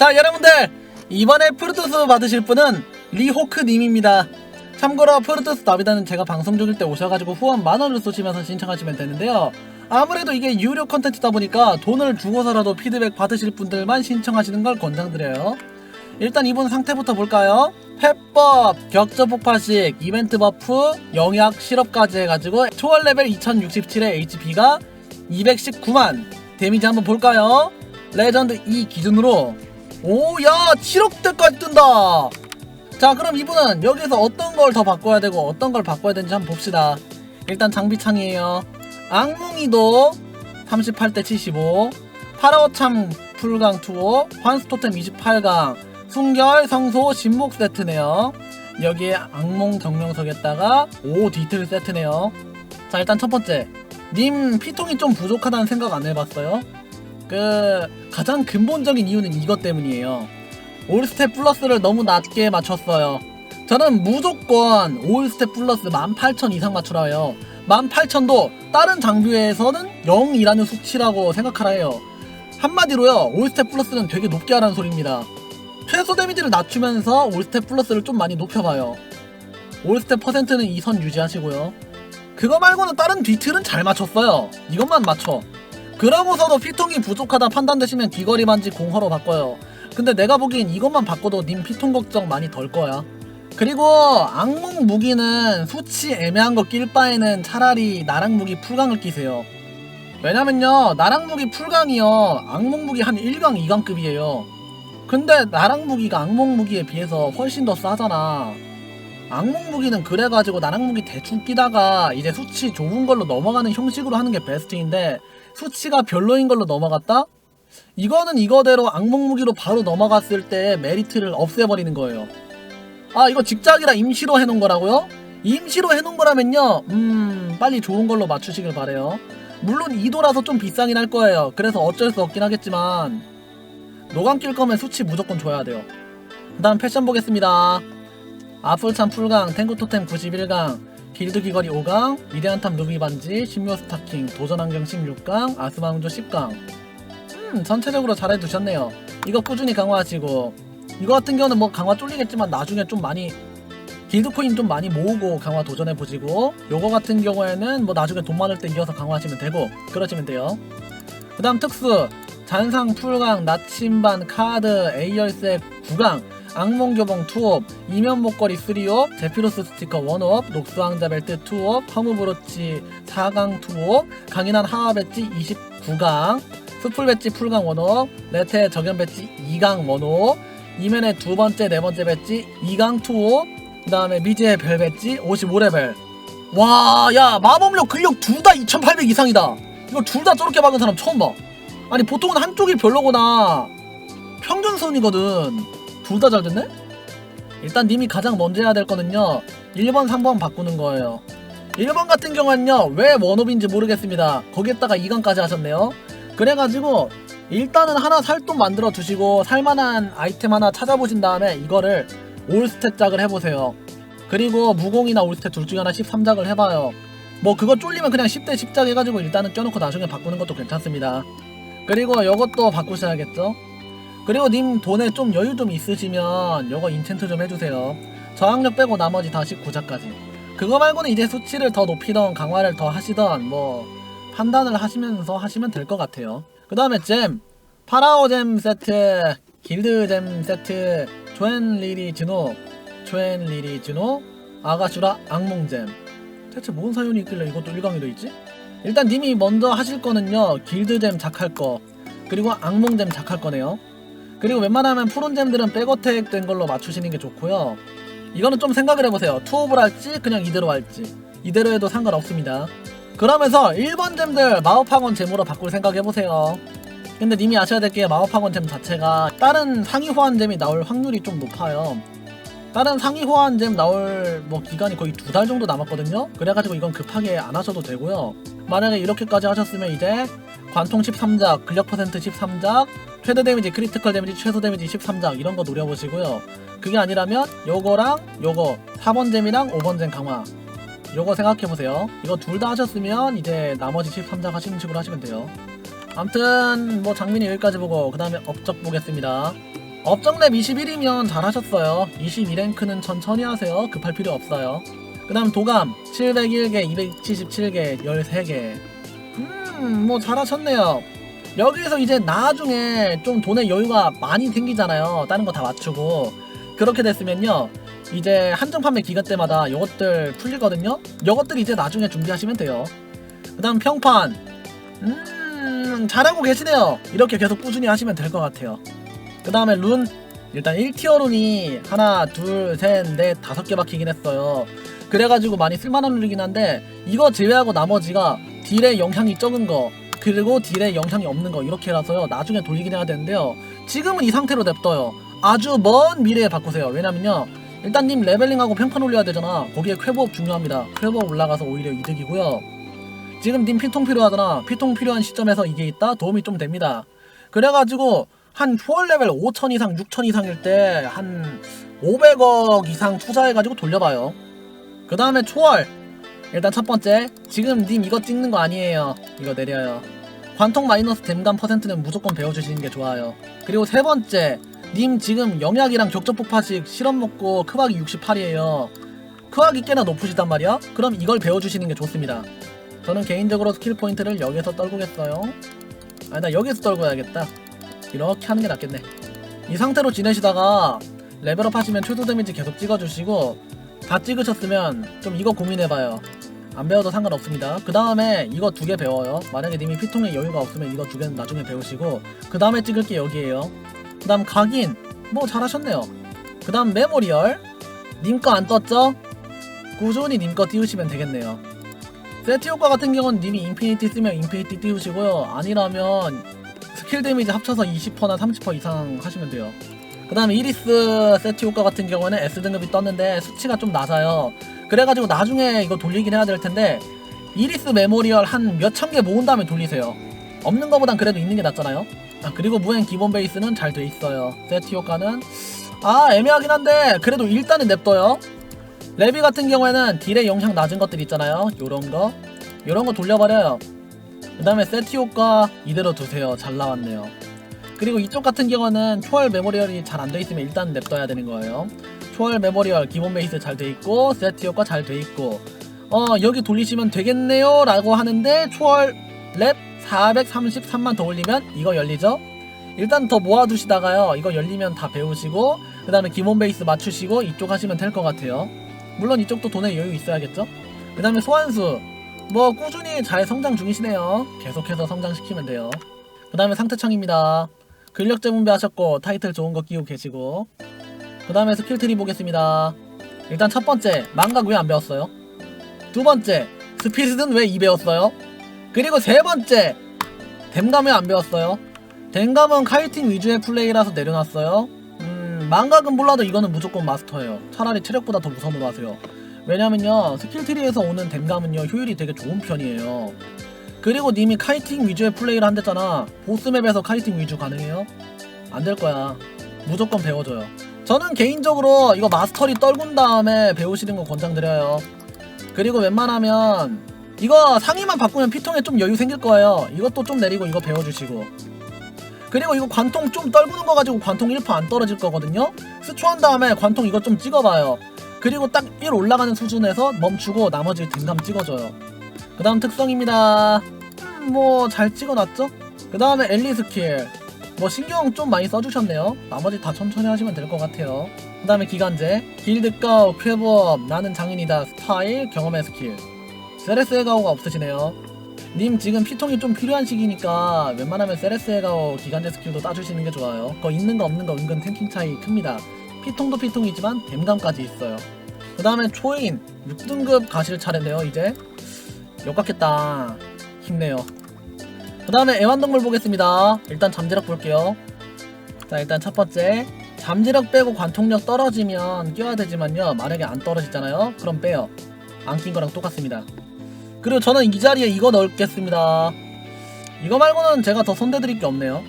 자 여러분들 이번에 프루토스 받으실 분은 리호크님입니다 참고로 프루토스 나비다는 제가 방송 중일 때 오셔가지고 후원 만원을 쏘시면서 신청하시면 되는데요 아무래도 이게 유료 컨텐츠다 보니까 돈을 주고서라도 피드백 받으실 분들만 신청하시는 걸 권장드려요 일단 이분 상태부터 볼까요? 회법, 격저 폭파식, 이벤트 버프, 영약, 실업까지 해가지고 초월 레벨 2067의 HP가 219만 데미지 한번 볼까요? 레전드 2 기준으로 오야 7억대까지 뜬다. 자 그럼 이분은 여기서 어떤 걸 더 바꿔야 되고 어떤 걸 바꿔야 되는지 한번 봅시다. 일단 장비창이에요. 악몽이도 38대 75 파라오참 풀강 투어 환스토템 28강 순결 성소 신목 세트네요. 여기에 악몽 경명석에다가 오 디테일 세트네요. 자 일단 첫 번째. 님 피통이 좀 부족하다는 생각 안 해봤어요? 그 가장 근본적인 이유는 이것 때문이에요. 올스텝 플러스를 너무 낮게 맞췄어요. 저는 무조건 올스텝 플러스 18,000 이상 맞추라 해요. 18,000도 다른 장비에서는 0이라는 수치라고 생각하라 해요. 한마디로요, 올스텝 플러스는 되게 높게 하라는 소리입니다. 최소 데미지를 낮추면서 올스텝 플러스를 좀 많이 높여봐요. 올스텝 퍼센트는 이 선 유지하시고요. 그거 말고는 다른 뒤틀은 잘 맞췄어요. 이것만 맞춰. 그러고서도 피통이 부족하다 판단되시면 귀걸이 반지 공허로 바꿔요. 근데 내가 보기엔 이것만 바꿔도 님 피통 걱정 많이 덜 거야. 그리고 악몽 무기는 수치 애매한 거 낄 바에는 차라리 나랑 무기 풀강을 끼세요. 왜냐면요 나랑 무기 풀강이요 악몽 무기 한 1강 2강급이에요. 근데 나랑 무기가 악몽 무기에 비해서 훨씬 더 싸잖아. 악몽 무기는 그래가지고 나랑 무기 대충 끼다가 이제 수치 좋은 걸로 넘어가는 형식으로 하는 게 베스트인데 수치가 별로인 걸로 넘어갔다? 이거는 이거대로 악몽 무기로 바로 넘어갔을 때 메리트를 없애버리는 거예요. 아 이거 직작이라 임시로 해놓은 거라고요? 임시로 해놓은 거라면요 음 빨리 좋은 걸로 맞추시길 바래요 물론 2도라서 좀 비싸긴 할 거예요 그래서 어쩔 수 없긴 하겠지만 노감 낄 거면 수치 무조건 줘야 돼요 그 다음 패션 보겠습니다 아플참 풀강 탱구 토템 91강 길드 귀걸이 5강 위대한 탑 루비 반지 신묘 스타킹 도전 환경 16강 아스마운조 10강. 음 전체적으로 잘 해두셨네요. 이거 꾸준히 강화하시고. 이거 같은 경우는 뭐 강화 쫄리겠지만 나중에 좀 많이 길드 코인 좀 많이 모으고 강화 도전해 보시고 요거 같은 경우에는 뭐 나중에 돈 많을 때 이어서 강화하시면 되고 그러시면 돼요. 그 다음 특수 잔상 풀강 나침반 카드 A열쇠 9강 악몽교봉 투옵 이면 목걸이 3옵 제피로스 스티커 1옵 녹수왕자 벨트 2옵 허무브로치 4강 2옵 강인한 하와 배지 29강 스풀 배지 풀강 1옵 레테 적연 배지 2강 1옵 이면에 두 번째 네 번째 배지 2강 2옵 그 다음에 미지의 별 배지 55레벨. 와 야 마법력 근력 둘 다 2800 이상이다. 이거 둘 다 저렇게 박은 사람 처음 봐. 아니 보통은 한쪽이 별로거나 평균선이거든 둘 다 잘 됐네? 일단 님이 가장 먼저 해야 될 거는요 1번 3번 바꾸는 거예요. 1번 같은 경우는요 왜 원업인지 모르겠습니다. 거기에다가 2강까지 하셨네요. 그래가지고 일단은 하나 살 돈 만들어 두시고 살만한 아이템 하나 찾아보신 다음에 이거를 올스탯 짝을 해보세요. 그리고 무공이나 올스탯 둘 중에 하나 13작을 해봐요. 뭐 그거 쫄리면 그냥 10대 10작 해가지고 일단은 껴놓고 나중에 바꾸는 것도 괜찮습니다. 그리고 요것도 바꾸셔야겠죠 그리고 님 돈에 좀 여유 좀 있으시면 요거 인챈트 좀 해주세요. 저항력 빼고 나머지 다 19자까지. 그거 말고는 이제 수치를 더 높이던 강화를 더 하시던 뭐 판단을 하시면서 하시면 될 것 같아요. 그 다음에 잼. 파라오 잼 세트 길드 잼 세트 조엔 리리 진호 조엔 리리 진호 아가슈라 악몽잼. 대체 뭔 사연이 있길래 이것도 1강이 돼있지? 일단 님이 먼저 하실 거는요 길드잼 작할 거 그리고 악몽잼 작할 거네요 그리고 웬만하면 푸른잼들은 백어택 된 걸로 맞추시는 게 좋고요. 이거는 좀 생각을 해보세요. 투업을 할지 그냥 이대로 할지. 이대로 해도 상관없습니다. 그러면서 1번 잼들 마법학원 잼으로 바꿀 생각해보세요. 근데 님이 아셔야 될 게 마법학원 잼 자체가 다른 상위 호환 잼이 나올 확률이 좀 높아요. 다른 상위 호환 잼 나올 뭐 기간이 거의 두 달 정도 남았거든요. 그래가지고 이건 급하게 안 하셔도 되고요. 만약에 이렇게까지 하셨으면 이제 관통 13작 근력 퍼센트 13작 최대 데미지 크리티컬 데미지 최소 데미지 13작 이런 거 노려보시고요. 그게 아니라면 요거랑 요거 4번 잼이랑 5번 잼 강화. 요거 생각해보세요. 이거 둘 다 하셨으면 이제 나머지 13작 하시는 식으로 하시면 돼요. 암튼 뭐 장민이 여기까지 보고 그 다음에 업적 보겠습니다. 업적랩 21이면 잘하셨어요. 22랭크는 천천히 하세요. 급할 필요 없어요. 그 다음 도감 701개 277개 13개 음 뭐 잘하셨네요. 여기서 이제 나중에 좀 돈의 여유가 많이 생기잖아요. 다른 거 다 맞추고. 그렇게 됐으면요. 이제 한정 판매 기간 때마다 이것들 풀리거든요. 이것들 이제 나중에 준비하시면 돼요. 그 다음 평판. 음 잘하고 계시네요. 이렇게 계속 꾸준히 하시면 될 것 같아요. 그 다음에 룬. 일단 1티어 룬이 하나 둘 셋 넷 다섯 개 박히긴 했어요. 그래가지고 많이 쓸만한 룬이긴 한데 이거 제외하고 나머지가 딜의 영향이 적은 거 그리고 딜의 영향이 없는 거 이렇게라서요. 나중에 돌리긴 해야 되는데요. 지금은 이 상태로 냅둬요. 아주 먼 미래에 바꾸세요. 왜냐면요. 일단 님 레벨링하고 평판 올려야 되잖아. 거기에 쾌보업 중요합니다. 쾌보업 올라가서 오히려 이득이고요. 지금 님 피통 필요하잖아. 피통 필요한 시점에서 이게 있다? 도움이 좀 됩니다. 그래가지고 한 초월 레벨 5천 이상 6천 이상일 때 한 500억 이상 투자해가지고 돌려봐요. 그 다음에 초월 일단 첫 번째 지금 님 이거 찍는 거 아니에요. 이거 내려요. 관통 마이너스 댐감 퍼센트는 무조건 배워주시는 게 좋아요. 그리고 세 번째 님 지금 영약이랑 격적 폭파식 실험 먹고 크박이 68이에요. 크박이 꽤나 높으시단 말이야? 그럼 이걸 배워주시는 게 좋습니다. 저는 개인적으로 스킬 포인트를 여기서 떨구겠어요. 아니 나 여기서 떨궈야겠다. 이렇게 하는 게 낫겠네. 이 상태로 지내시다가 레벨업 하시면 최소 데미지 계속 찍어주시고 다 찍으셨으면 좀 이거 고민해봐요. 안 배워도 상관없습니다. 그 다음에 이거 두 개 배워요. 만약에 님이 피통에 여유가 없으면 이거 두 개는 나중에 배우시고 그 다음에 찍을 게 여기에요. 그 다음 각인. 뭐 잘하셨네요. 그 다음 메모리얼. 님 거 안 떴죠? 꾸준히 님 거 띄우시면 되겠네요. 세트 효과 같은 경우는 님이 인피니티 쓰면 인피니티 띄우시고요. 아니라면 스킬 데미지 합쳐서 20%나 30% 이상 하시면 돼요 그 다음에 이리스 세트 효과 같은 경우는 S등급이 떴는데 수치가 좀 낮아요. 그래가지고 나중에 이거 돌리긴 해야 될 텐데 이리스 메모리얼 한 몇천 개 모은 다음에 돌리세요. 없는 거보단 그래도 있는 게 낫잖아요. 아 그리고 무행 기본 베이스는 잘 돼 있어요. 세트 효과는. 아 애매하긴 한데 그래도 일단은 냅둬요. 레비 같은 경우에는 딜의 영향 낮은 것들 있잖아요. 요런 거. 요런 거 돌려버려요. 그 다음에 세트 효과 이대로 두세요. 잘 나왔네요 그리고 이쪽 같은 경우는 초월 메모리얼이 잘 안 돼 있으면 일단 냅둬야 되는 거예요. 초월 메모리얼 기본 베이스 잘 돼 있고 세트 효과 잘 돼 있고. 어 여기 돌리시면 되겠네요 라고 하는데 초월 랩 433만 더 올리면 이거 열리죠? 일단 더 모아두시다가요 이거 열리면 다 배우시고 그 다음에 기본 베이스 맞추시고 이쪽 하시면 될 것 같아요. 물론 이쪽도 돈에 여유 있어야겠죠? 그 다음에 소환수. 뭐 꾸준히 잘 성장 중이시네요. 계속해서 성장시키면 돼요. 그 다음에 상태창입니다 근력 재분배 하셨고 타이틀 좋은 거 끼고 계시고. 그 다음에 스킬 트리 보겠습니다. 일단 첫 번째 망각 왜 안 배웠어요? 두 번째 스피릿은 왜 2 배웠어요? 그리고 세 번째 댐감 왜안 배웠어요? 댐감은 카이팅 위주의 플레이라서 내려놨어요. 음 망각은 몰라도 이거는 무조건 마스터예요. 차라리 체력보다 더 우선으로 하세요. 왜냐면요 스킬 트리에서 오는 댐감은요 효율이 되게 좋은 편이에요 그리고 님이 카이팅 위주의 플레이를 한댔잖아. 보스맵에서 카이팅 위주 가능해요? 안 될 거야. 무조건 배워줘요. 저는 개인적으로 이거 마스터리 떨군 다음에 배우시는 거 권장드려요. 그리고 웬만하면 이거 상의만 바꾸면 피통에 좀 여유 생길 거예요. 이것도 좀 내리고 이거 배워주시고. 그리고 이거 관통 좀 떨구는 거 가지고 관통 1%안 떨어질 거거든요? 스초한 다음에 관통 이거 좀 찍어봐요. 그리고 딱 1 올라가는 수준에서 멈추고 나머지 댕감 찍어줘요. 그 다음 특성입니다 음, 뭐잘 찍어놨죠? 그 다음에 엘리 스킬. 뭐 신경 좀 많이 써주셨네요. 나머지 다 천천히 하시면 될 것 같아요. 그 다음에 기간제. 길드가 쾌부업 나는 장인이다. 스타일 경험의 스킬. 세레스의 가오가 없으시네요. 님 지금 피통이 좀 필요한 시기니까 웬만하면 세레스의 가오 기간제 스킬도 따주시는 게 좋아요. 그거 있는 거 없는 거 은근 탱킹 차이 큽니다. 피통도 피통이지만 댐감까지 있어요. 그 다음에 초인. 6등급 가실 차례인데요 이제. 역같겠다 힘내요. 그 다음에 애완동물 보겠습니다. 일단 잠재력 볼게요. 자 일단 첫 번째. 잠재력 빼고 관통력 떨어지면 껴야 되지만요. 만약에 안 떨어지잖아요. 그럼 빼요. 안 낀 거랑 똑같습니다. 그리고 저는 이 자리에 이거 넣겠습니다. 이거 말고는 제가 더 손대드릴 게 없네요.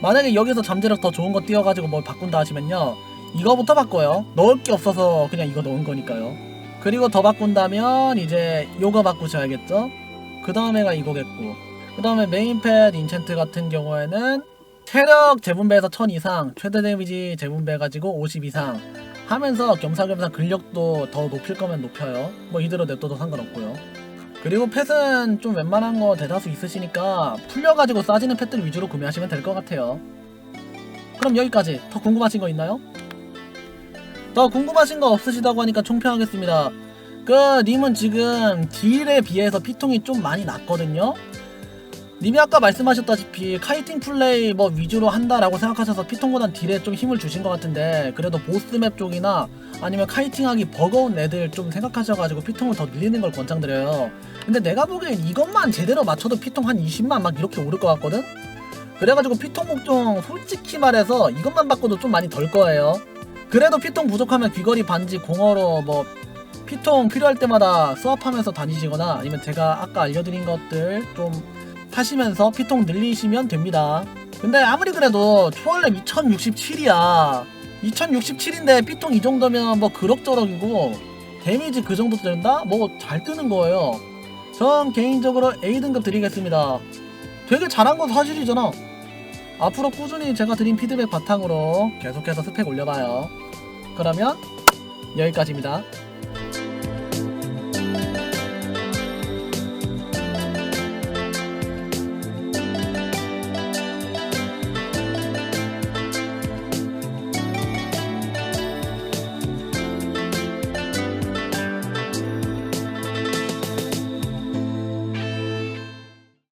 만약에 여기서 잠재력 더 좋은 거 띄워가지고 뭘 바꾼다 하시면요. 이거부터 바꿔요. 넣을 게 없어서 그냥 이거 넣은 거니까요. 그리고 더 바꾼다면 이제 요거 바꾸셔야겠죠 그 다음에가 이거겠고 그 다음에 메인팻 인챈트 같은 경우에는 체력 재분배에서 1000 이상, 최대 데미지 재분배 가지고 50 이상 하면서 겸사겸사 근력도 더 높일 거면 높여요. 뭐 이대로 냅둬도 상관없고요. 그리고 펫은 좀 웬만한 거 대다수 있으시니까 풀려가지고 싸지는 펫들 위주로 구매하시면 될 것 같아요. 그럼 여기까지. 더 궁금하신 거 있나요? 더 궁금하신 거 없으시다고 하니까 총평하겠습니다. 그 님은 지금 딜에 비해서 피통이 좀 많이 낮거든요. 님이 아까 말씀하셨다시피 카이팅 플레이 뭐 위주로 한다라고 생각하셔서 피통보단 딜에 좀 힘을 주신 것 같은데 그래도 보스맵 쪽이나 아니면 카이팅하기 버거운 애들 좀 생각하셔가지고 피통을 더 늘리는 걸 권장드려요. 근데 내가 보기엔 이것만 제대로 맞춰도 피통 한 20만 막 이렇게 오를 것 같거든? 그래가지고 피통 목종 솔직히 말해서 이것만 바꿔도 좀 많이 덜 거예요. 그래도 피통 부족하면 귀걸이 반지 공어로 뭐 피통 필요할 때마다 수합하면서 다니시거나 아니면 제가 아까 알려드린 것들 좀 하시면서 피통 늘리시면 됩니다. 근데 아무리 그래도 초월렘 2067이야. 2067인데 피통 이 정도면 뭐 그럭저럭이고 데미지 그 정도 된다? 뭐 잘 뜨는 거예요. 전 개인적으로 A등급 드리겠습니다. 되게 잘한 건 사실이잖아. 앞으로 꾸준히 제가 드린 피드백 바탕으로 계속해서 스펙 올려봐요. 그러면 여기까지입니다.